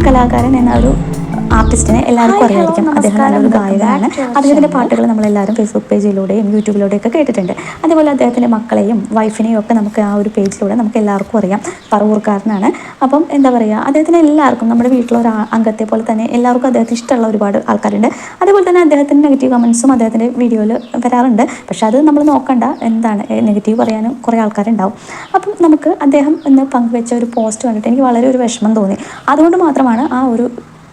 രഞ്ജിനാഥ് കലാകാരൻ എന്ന ഒരു ആർട്ടിസ്റ്റിനെ എല്ലാവർക്കും അറിയായിരിക്കും അദ്ദേഹം നല്ലൊരു ഗായകനാണ്. അദ്ദേഹത്തിന്റെ പാട്ടുകൾ നമ്മളെല്ലാവരും ഫേസ്ബുക്ക് പേജിലൂടെയും യൂട്യൂബിലൂടെയും ഒക്കെ കേട്ടിട്ടുണ്ട്. അതേപോലെ അദ്ദേഹത്തിന്റെ മക്കളെയും വൈഫിനെയും ഒക്കെ നമുക്ക് ആ ഒരു പേജിലൂടെ നമുക്ക് എല്ലാവർക്കും അറിയാം. പറവൂർക്കാരനാണ്. അപ്പം എന്താ പറയുക അദ്ദേഹത്തിന് എല്ലാവർക്കും നമ്മുടെ വീട്ടിലൊരു അംഗത്തെ പോലെ തന്നെ എല്ലാവർക്കും അദ്ദേഹത്തിന് ഇഷ്ടമുള്ള ഒരുപാട് ആൾക്കാരുണ്ട്. അതേപോലെ തന്നെ അദ്ദേഹത്തിന്റെ നെഗറ്റീവ് കമൻസും അദ്ദേഹത്തിന്റെ വീഡിയോയിൽ വരാറുണ്ട്. പക്ഷെ അത് നമ്മൾ നോക്കണ്ട. എന്താണ് നെഗറ്റീവ് പറയാനും കുറേ ആൾക്കാരുണ്ടാവും. അപ്പം നമുക്ക് അദ്ദേഹം ഇന്ന് പങ്കുവെച്ച ഒരു പോസ്റ്റ് കണ്ടിട്ട് എനിക്ക് വളരെ ഒരു വിഷമം തോന്നി. അതുകൊണ്ട് മാത്രമാണ് ആ ഒരു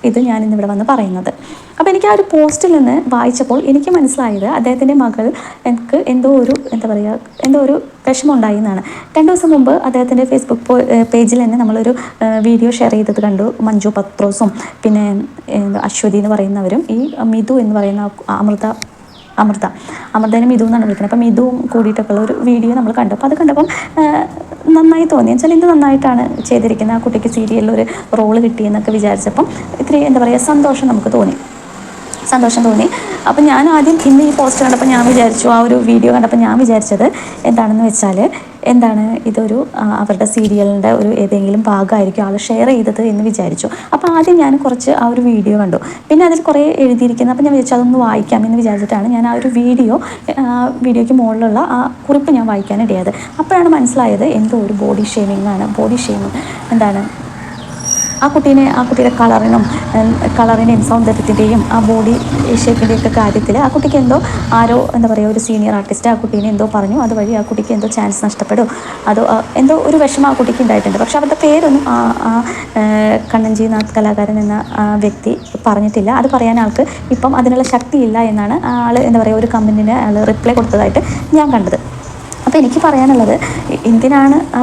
ഇത് ഞാൻ ഇന്നിവിടെ വന്ന് പറയുന്നത്. അപ്പോൾ എനിക്ക് ആ ഒരു പോസ്റ്റിൽ നിന്ന് വായിച്ചപ്പോൾ എനിക്ക് മനസ്സിലായത് അദ്ദേഹത്തിന്റെ മകൾ എനിക്ക് എന്തോ ഒരു എന്താ പറയുക എന്തോ ഒരു വിഷമം ഉണ്ടായി എന്നാണ്. രണ്ട് ദിവസം മുമ്പ് അദ്ദേഹത്തിന്റെ ഫേസ്ബുക്ക് പേജിൽ തന്നെ നമ്മളൊരു വീഡിയോ ഷെയർ ചെയ്തത് കണ്ടു മഞ്ജു പത്രോസും. പിന്നെ അശ്വതി എന്ന് പറയുന്നവരും ഈ മിഥു എന്ന് പറയുന്ന അമൃത അമൃത അമൃതനെ മിഥു എന്നാണ് വിളിക്കുന്നത്. അപ്പോൾ മിഥുവും കൂടിയിട്ടൊക്കെ ഉള്ള ഒരു വീഡിയോ നമ്മൾ കണ്ടു. അപ്പോൾ അത് കണ്ടപ്പം നന്നായി തോന്നി. വെച്ചാൽ ഇത് നന്നായിട്ടാണ് ചെയ്തിരിക്കുന്നത്. ആ കുട്ടിക്ക് സീരിയലിൽ ഒരു റോൾ കിട്ടിയെന്നൊക്കെ വിചാരിച്ചപ്പം ഇത്തിരി എന്താ പറയുക സന്തോഷം നമുക്ക് തോന്നി. സന്തോഷം തോന്നി. അപ്പം ഞാൻ ആദ്യം ഇന്ന് ഈ പോസ്റ്റ് കണ്ടപ്പോൾ ഞാൻ വിചാരിച്ചു ആ ഒരു വീഡിയോ കണ്ടപ്പോൾ ഞാൻ വിചാരിച്ചത് എന്താണെന്ന് വെച്ചാൽ എന്താണ് ഇതൊരു അവരുടെ സീരിയലിന്റെ ഒരു ഏതെങ്കിലും ഭാഗമായിരിക്കും ആൾ ഷെയർ ചെയ്തത് എന്ന് വിചാരിച്ചു. അപ്പോൾ ആദ്യം ഞാൻ കുറച്ച് ആ ഒരു വീഡിയോ കണ്ടു. പിന്നെ അതിൽ കുറേ എഴുതിയിരിക്കുന്നത് അപ്പോൾ ഞാൻ വിചാരിച്ചു അതൊന്ന് വായിക്കാം എന്ന് വിചാരിച്ചിട്ടാണ് ഞാൻ ആ ഒരു വീഡിയോ വീഡിയോയ്ക്ക് മുകളിലുള്ള ആ കുറിപ്പ് ഞാൻ വായിക്കാനിടയായത് അപ്പോഴാണ് മനസ്സിലായത് എന്തോ ഒരു ബോഡി ഷേമിംഗ് ആണ്. ബോഡി ഷേമിംഗ് എന്താണ്? ആ കുട്ടീനെ ആ കുട്ടിയുടെ കളറിനും കളറിനെയും സൗന്ദര്യത്തിന്റെയും ആ ബോഡി ഷേപ്പിന്റെയൊക്കെ കാര്യത്തിൽ ആ കുട്ടിക്ക് എന്തോ ആരോ എന്താ പറയുക ഒരു സീനിയർ ആർട്ടിസ്റ്റ് ആ കുട്ടീനെ എന്തോ പറഞ്ഞു. അതുവഴി ആ കുട്ടിക്ക് എന്തോ ചാൻസ് നഷ്ടപ്പെടും. അതോ എന്തോ ഒരു വിഷമം ആ കുട്ടിക്ക് ഉണ്ടായിട്ടുണ്ട്. പക്ഷെ അവരുടെ പേരൊന്നും ആ ആ കണ്ണഞ്ചിനാഥ് കലാകാരൻ എന്ന വ്യക്തി പറഞ്ഞിട്ടില്ല. അത് പറയാൻ ആൾക്ക് ഇപ്പം അതിനുള്ള ശക്തിയില്ല എന്നാണ് ആൾ എന്താ പറയുക ഒരു കമ്പനിന് ആൾ റിപ്ലൈ കൊടുത്തതായിട്ട് ഞാൻ കണ്ടത്. അപ്പോൾ എനിക്ക് പറയാനുള്ളത് എന്തിനാണ് ആ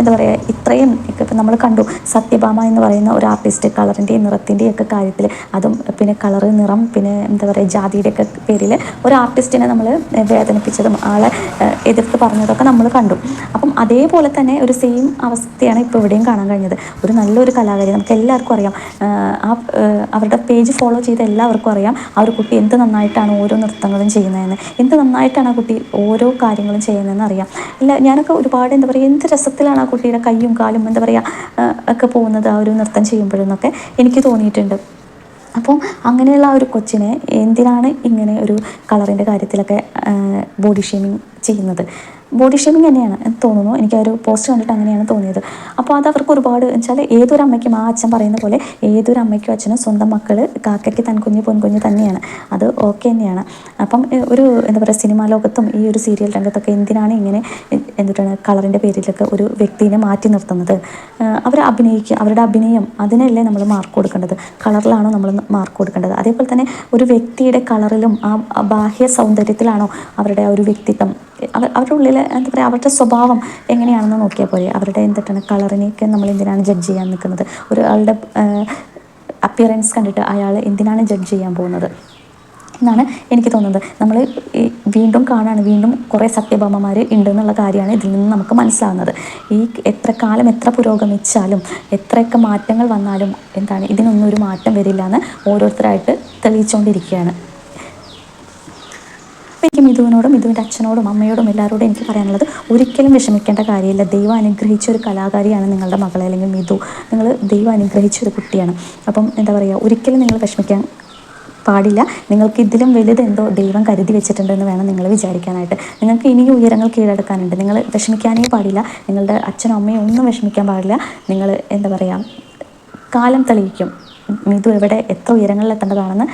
എന്താ പറയുക ഇത്രയും ഇപ്പം നമ്മൾ കണ്ടു. സത്യഭാമ എന്ന് പറയുന്ന ഒരു ആർട്ടിസ്റ്റ് കളറിന്റെയും നിറത്തിന്റെയും ഒക്കെ കാര്യത്തിൽ അതും പിന്നെ കളറ് നിറം പിന്നെ എന്താ പറയുക ജാതിയുടെ ഒക്കെ പേരിൽ ഒരു ആർട്ടിസ്റ്റിനെ നമ്മൾ വേദനിപ്പിച്ചതും ആളെ എതിർത്ത് പറഞ്ഞതൊക്കെ നമ്മൾ കണ്ടു. അപ്പം അതേപോലെ തന്നെ ഒരു സെയിം അവസ്ഥയാണ് ഇപ്പോൾ ഇവിടെയും കാണാൻ കഴിഞ്ഞത്. ഒരു നല്ലൊരു കലാകാരി നമുക്ക് എല്ലാവർക്കും അറിയാം. ആ അവരുടെ പേജ് ഫോളോ ചെയ്ത എല്ലാവർക്കും അറിയാം. ആ ഒരു കുട്ടി എന്ത് നന്നായിട്ടാണ് ഓരോ നൃത്തങ്ങളും ചെയ്യുന്നതെന്ന്. എന്ത് നന്നായിട്ടാണ് ആ കുട്ടി ഓരോ കാര്യങ്ങളും ചെയ്യുന്നതെന്ന് അറിയാം. ഇല്ല ഞാനൊക്കെ ഒരുപാട് എന്താ പറയുക എന്ത് രസത്തിലാണ് കുട്ടിയുടെ കൈയും കാലും എന്താ പറയുക ഒക്കെ പോകുന്നത് ആ ഒരു നൃത്തം ചെയ്യുമ്പോഴെന്നൊക്കെ എനിക്ക് തോന്നിയിട്ടുണ്ട്. അപ്പോൾ അങ്ങനെയുള്ള ആ ഒരു കൊച്ചിനെ എന്തിനാണ് ഇങ്ങനെ ഒരു കളറിന്റെ കാര്യത്തിലൊക്കെ ബോഡി ഷേമിങ് ചെയ്യുന്നത്? ബോഡി ഷേമിങ് തന്നെയാണ് തോന്നുന്നു. എനിക്ക് ആ ഒരു പോസ്റ്റ് കണ്ടിട്ട് അങ്ങനെയാണ് തോന്നിയത്. അപ്പോൾ അത് അവർക്ക് ഒരുപാട് വെച്ചാൽ ഏതൊരു അമ്മയ്ക്കും ആ അച്ഛൻ പറയുന്ന പോലെ ഏതൊരു അമ്മയ്ക്കും അച്ഛനും സ്വന്തം മക്കൾ കാക്കയ്ക്ക് തൻ തൻകുഞ്ഞ് പൊൻകുഞ്ഞ് തന്നെയാണ്. അത് ഓക്കെ തന്നെയാണ്. അപ്പം ഒരു എന്താ പറയുക സിനിമാ ലോകത്തും ഈ ഒരു സീരിയൽ രംഗത്തൊക്കെ എന്തിനാണ് ഇങ്ങനെ എന്തിട്ടാണ് കളറിന്റെ പേരിലൊക്കെ ഒരു വ്യക്തിനെ മാറ്റി നിർത്തുന്നത്. അവർ അഭിനയിക്കുക അവരുടെ അഭിനയം അതിനല്ലേ നമ്മൾ മാർക്ക് കൊടുക്കേണ്ടത്. കളറിലാണോ നമ്മൾ മാർക്ക് കൊടുക്കേണ്ടത്. അതേപോലെ തന്നെ ഒരു വ്യക്തിയുടെ കളറിലും ആ ബാഹ്യ സൗന്ദര്യത്തിലാണോ അവരുടെ ആ ഒരു വ്യക്തിത്വം. അവരുടെ ഉള്ളിൽ എന്താ പറയുക അവരുടെ സ്വഭാവം എങ്ങനെയാണെന്ന് നോക്കിയാൽ പോലെ അവരുടെ എന്തിട്ടാണ് കളറിനെയൊക്കെ നമ്മൾ എന്തിനാണ് ജഡ്ജ് ചെയ്യാൻ നിൽക്കുന്നത്? ഒരാളുടെ അപ്പിയറൻസ് കണ്ടിട്ട് അയാൾ എന്തിനാണ് ജഡ്ജ് ചെയ്യാൻ പോകുന്നത്? എന്നാണ് എനിക്ക് തോന്നുന്നത്. നമ്മൾ വീണ്ടും കാണാണ് വീണ്ടും കുറേ സത്യഭാമമാർ ഉണ്ടെന്നുള്ള കാര്യമാണ് ഇതിൽ നിന്ന് നമുക്ക് മനസ്സിലാവുന്നത്. ഈ എത്ര കാലം എത്ര പുരോഗമിച്ചാലും എത്രയൊക്കെ മാറ്റങ്ങൾ വന്നാലും എന്താണ് ഇതിനൊന്നും ഒരു മാറ്റം വരില്ല എന്ന് ഓരോരുത്തരായിട്ട് തെളിയിച്ചുകൊണ്ടിരിക്കുകയാണ് എനിക്ക് മിഥുവിനോടും മിഥുവിന്റെ അച്ഛനോടും അമ്മയോടും എല്ലാവരോടും എനിക്ക് പറയാനുള്ളത് ഒരിക്കലും വിഷമിക്കേണ്ട കാര്യമില്ല. ദൈവം അനുഗ്രഹിച്ച ഒരു കലാകാരിയാണ് നിങ്ങളുടെ മകളെ അല്ലെങ്കിൽ മിഥു. നിങ്ങൾ ദൈവം അനുഗ്രഹിച്ച ഒരു കുട്ടിയാണ്. അപ്പം എന്താ പറയുക ഒരിക്കലും നിങ്ങൾ വിഷമിക്കാൻ പാടില്ല. നിങ്ങൾക്ക് ഇതിലും വലുതെന്തോ ദൈവം കരുതി വെച്ചിട്ടുണ്ടെന്ന് വേണം നിങ്ങൾ വിചാരിക്കാനായിട്ട്. നിങ്ങൾക്ക് ഇനിയും ഉയരങ്ങൾ കീഴടക്കാനുണ്ട്. നിങ്ങൾ വിഷമിക്കാനേ പാടില്ല. നിങ്ങളുടെ അച്ഛനും അമ്മയും ഒന്നും വിഷമിക്കാൻ പാടില്ല. നിങ്ങൾ എന്താ പറയുക കാലം തെളിയിക്കും. മിഥു എവിടെ എത്ര ഉയരങ്ങളിൽ എത്തേണ്ടതാണെന്ന്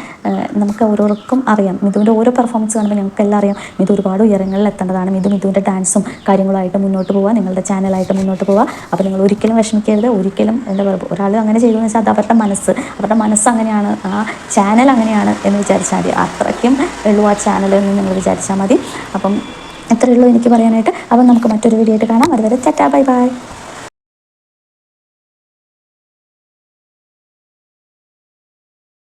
നമുക്ക് ഓരോർക്കും അറിയാം. മിഥുവിന്റെ ഓരോ പെർഫോമൻസ് കാണുമ്പോൾ ഞങ്ങൾക്ക് എല്ലാം അറിയാം. മിഥു ഒരുപാട് ഉയരങ്ങളിൽ എത്തേണ്ടതാണ്. മിഥു മിഥുവിന്റെ ഡാൻസും കാര്യങ്ങളായിട്ട് മുന്നോട്ട് പോവുക നിങ്ങളുടെ ചാനലായിട്ട് മുന്നോട്ട് പോവുക. അപ്പോൾ നിങ്ങൾ ഒരിക്കലും വിഷമിക്കരുത്. ഒരിക്കലും എന്താ പറയുക ഒരാൾ അങ്ങനെ ചെയ്തു എന്ന് വെച്ചാൽ അത് അവരുടെ മനസ്സ് അവരുടെ മനസ്സ് അങ്ങനെയാണ് ആ ചാനൽ അങ്ങനെയാണ് എന്ന് വിചാരിച്ചാൽ മതി. അത്രയ്ക്കും ഉള്ളൂ ആ ചാനൽ എന്ന് നിങ്ങൾ വിചാരിച്ചാൽ മതി. അപ്പം എത്രയുള്ളൂ എനിക്ക് പറയാനായിട്ട്. അപ്പം നമുക്ക് മറ്റൊരു വീഡിയോ ആയിട്ട് കാണാം. അതുവരെ ചറ്റാ ബൈ ബൈ.